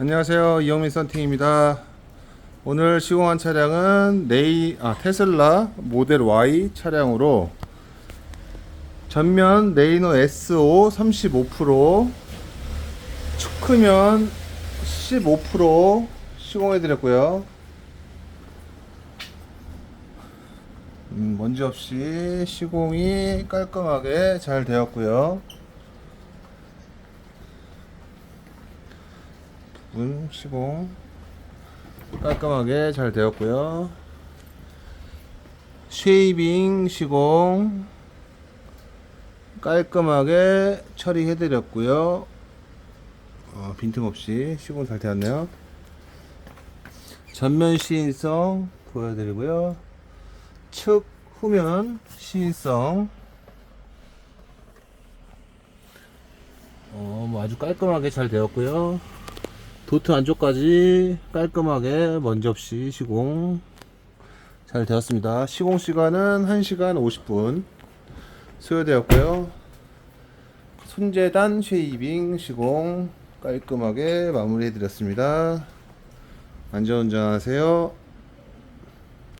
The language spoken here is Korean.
안녕하세요. 이영민 썬팅입니다. 오늘 시공한 차량은 네이 아 테슬라 모델 Y 차량으로 전면 레이노 SO 35% 측크면 15% 시공해 드렸고요. 음, 먼지 없이 시공이 깔끔하게 잘 되었고요 부분 시공. 깔끔하게 잘 되었고요. 쉐이빙 시공. 깔끔하게 처리해 드렸고요. 어, 빈틈없이 시공 잘 되었네요. 전면 시인성 보여드리고요. 측 후면 시인성. 어, 뭐 아주 깔끔하게 잘 되었고요 도트 안쪽까지 깔끔하게 먼지 없이 시공 잘 되었습니다. 시공 시간은 1시간 50분 소요되었고요. 손재단 쉐이빙 시공 깔끔하게 마무리해 드렸습니다. 안전운전하세요.